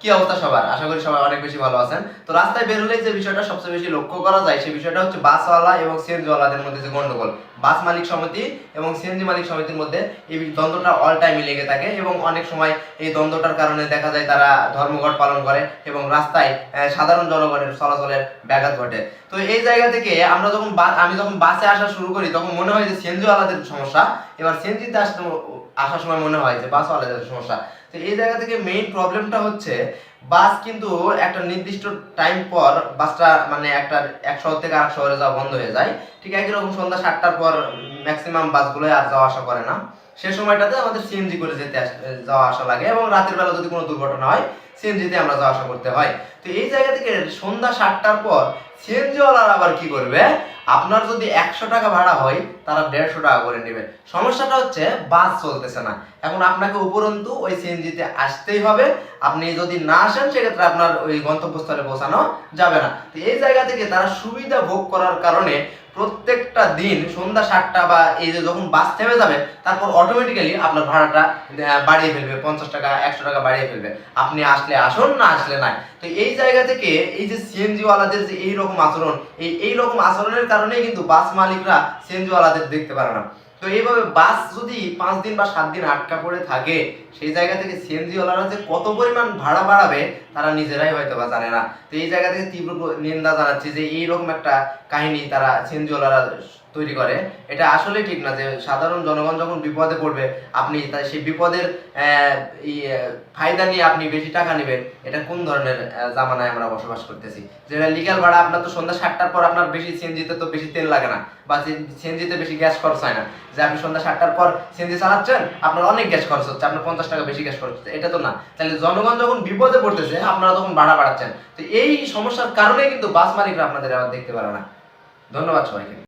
কি অবস্থা সবার? আশা করি সবাই অনেক বেশি ভালো আছেন। তো রাস্তায় বের হলে যে বিষয়টা সবচেয়ে বেশি লক্ষ্য করা যায় সেই বিষয়টা হচ্ছে বাসওয়ালা এবং সেন্সওয়ালাদের মধ্যে যে গন্ডগোল। বাস মালিক সমিতি এবং সিএনজি মালিক সমিতির মধ্যে এই দ্বন্দ্বটা অল টাইমই লেগে থাকে এবং অনেক সময় এই দ্বন্দ্বটার কারণে দেখা যায় তারা ধর্মঘট পালন করে এবং রাস্তায় সাধারণ জনগণের চলাচলের ব্যাঘাত ঘটে। তো এই জায়গা থেকে আমরা যখন আমি যখন বাসে আসা শুরু করি, তখন মনে হয় যে সিএনজিওয়ালাদের সমস্যা। এবার সিএনজিতে আসতে আসার সময় মনে হয় যে বাসওয়ালাদের সমস্যা। তো এই জায়গা থেকে মেইন প্রবলেমটা হচ্ছে বাস কিন্তু একটা নির্দিষ্ট টাইম পর বাসটা মানে একটা এক শহর থেকে আরেক শহরে যাওয়া বন্ধ হয়ে যায়। ঠিক একই রকম সন্ধ্যা সাতটার পর ম্যাক্সিমাম বাসগুলোই আর যাওয়া আসা করে না। সে সময়টাতে আমাদের সিএনজি করে যেতে যাওয়া আসা লাগে এবং রাতের বেলা যদি কোনো দুর্ঘটনা হয় সিএনজিতে আমরা যাওয়া আসা করতে হয়। তো এই জায়গা থেকে সন্ধ্যা সাতটার পর সিএনজিওয়ালার আবার কি করবে? আপনার যদি একশো টাকা ভাড়া হয়, তারা দেড়শো টাকা করে নেবে। সমস্যাটা হচ্ছে, বাস চলতেছে না। এখন আপনাকে উপরন্তু ওই সিএনজিতে আসতেই হবে। আপনি যদি না আসেন, সেক্ষেত্রে আপনার ওই গন্তব্যস্থলে পৌঁছানো যাবে না। তো এই জায়গা থেকে তারা সুবিধা ভোগ করার কারণে প্রত্যেকটা দিন সন্ধ্যা সাতটা বা এই যে যখন বাস থেমে যাবে, তারপর অটোমেটিক্যালি আপনার ভাড়াটা বাড়িয়ে ফেলবে, পঞ্চাশ টাকা, একশো টাকা বাড়িয়ে ফেলবে। আপনি আসলে আসুন না আসলে নাই। তো এই জায়গা থেকে এই যে সিএনজিওয়ালাদের যে এই রকম আচরণ, এই এই রকম আচরণের কারণেই কিন্তু বাস মালিকরা সিএনজি ওয়ালাদের দেখতে পারে না। তো এইভাবে বাস যদি পাঁচ দিন বা সাত দিন আটকা পড়ে থাকে সেই জায়গা থেকে সিএনজি ওয়ালারা যে কত পরিমাণ ভাড়া বাড়াবে, তারা নিজেরাই হয়তো বা জানে না। তো এই জায়গা থেকে তীব্র নিন্দা জানাচ্ছি যে এইরকম একটা কাহিনী তারা সিএনজি ওয়ালারা তৈরি করে। এটা আসলে ঠিক না যে সাধারণ জনগণ যখন বিপদে পড়বে, আপনি তাই সেই বিপদের ফায়দা নিয়ে আপনি বেশি টাকা নেবেন, এটা কোন ধরনের জামানায় আমরা বসবাস করতেছি? যেটা লিগাল ভাড়া, আপনার তো সন্ধ্যা সাতটার পর আপনার বেশি সিএনজিতে তো বেশি তেল লাগে না, বা সিএনজিতে বেশি গ্যাস খরচ হয় না। যে আপনি সন্ধ্যা সাতটার পর সিএনজি চালাচ্ছেন, আপনার অনেক গ্যাস খরচ হচ্ছে, আপনার পঞ্চাশ টাকা বেশি ক্যাশ খরচ এটা তো না। তাহলে জনগণ যখন বিপদে পড়তেছে, আপনারা তখন ভাড়া বাড়াচ্ছেন। তো এই সমস্যার কারণে কিন্তু বাস মালিকরা আপনাদের আবার দেখতে পারে না। ধন্যবাদ সবাইকে।